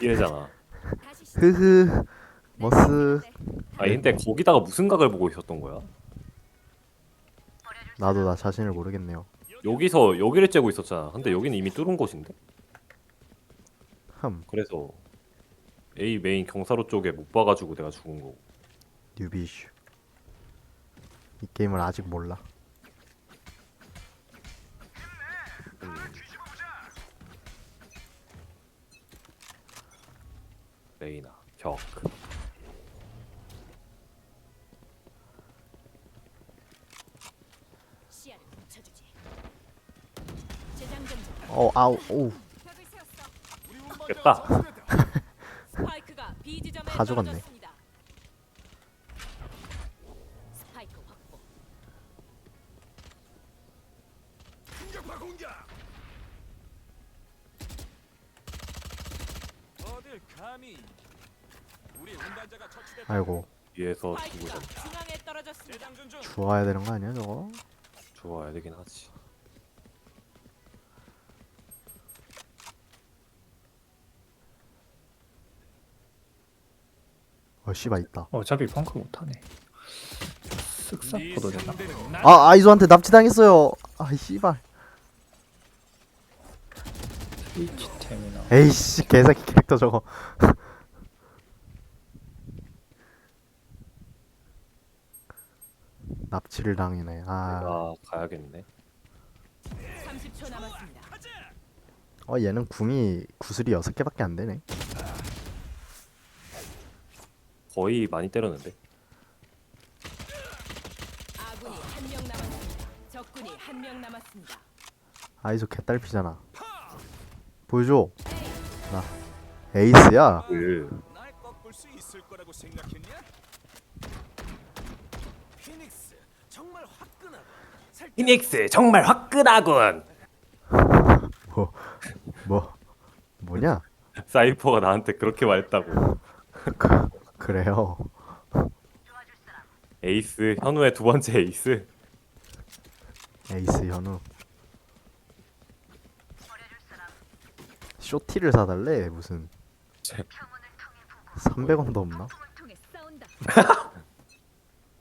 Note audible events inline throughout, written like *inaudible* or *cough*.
이래잖아. 흐흐 머스 아니 근데 거기다가 무슨 각을 보고 있었던 거야? 나도 나 자신을 모르겠네요 여기서 여기를 째고 있었잖아. 근데 여기는 이미 뚫은 곳인데. 흠 그래서 A 메인 경사로 쪽에 못 봐가지고 내가 죽은 거고. 뉴비슈 이 게임을 아직 몰라 레이나 벽. 시야를 훔쳐주지. 재장전 중. 어 아우 오 벽을 세웠어. 됐다. *laughs* 스파이크가 B 지점에 다 죽었네. 떨어졌습니다. 스파이크 확보리 운반자가 처치됐다. 아이고 위에서 중앙에 떨어졌습니다. 중. 주워야 되는 거 아니야 저거? 좋아야 되긴 하지. 어 씨발 있다 어차피 펑크 못하네. 쓱싹 네 포도 되나? 상대는 나. 아 아이즈한테 납치당했어요 아 씨발 테미널. 에이씨 개새끼 캐릭터 저거 *laughs* 납치를 당이네 아 내가 가야겠네. 30초 남았습니다. 어 얘는 궁이 구슬이 여섯 개밖에 안 되네 거의 많이 때렸는데. 아군이 한 명 남았습니다. 적군이 한 명 남았습니다. 아이즈 개딸피잖아 보여줘 나 에이스야 그 날 꺾을 수 있을 거라고 생각했냐? 피닉스 정말 화끈하다. 살짝 피닉스 정말 화끈하군. *laughs* 뭐, 뭐 뭐냐 사이퍼가 나한테 그렇게 말했다고. 그, 그래요 에이스 현우의 두 번째 에이스. 에이스 현우 쇼티를 사달래 무슨 제- 300원도 없나? *laughs*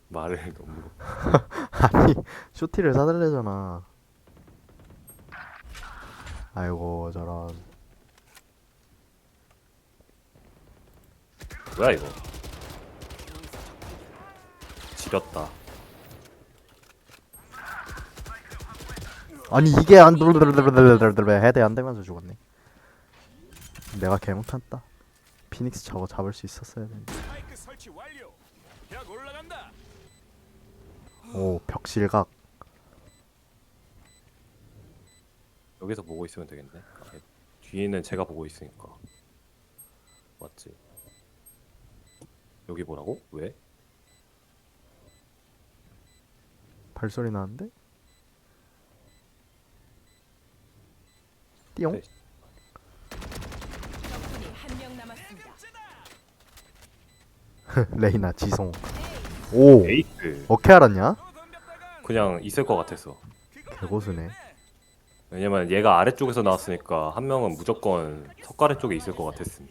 말을 너무. *laughs* 아니 쇼티를 사달래잖아 아이고 저런 뭐야 이거? 지렸다. 아니 이게 안 *laughs* 헤드 안 되면서 죽었네 내가 개못했다 피닉스 저거 잡을 수 있었어야 되는데 스파이크 설치 완료. 벽 올라간다. 오 벽실각 여기서 보고 있으면 되겠네. 아, 뒤에는 제가 보고 있으니까. 맞지? 여기 보라고? 왜? 발소리 나는데? 띠용? 네. 적군이 한 명 남았습니다. *laughs* 레이나 지송 오 에이스. 어떻게 알았냐? 그냥 있을 것 같았어. 개고수네 왜냐면 얘가 아래쪽에서 나왔으니까 한 명은 무조건 석가래 쪽에 있을 것 같았음.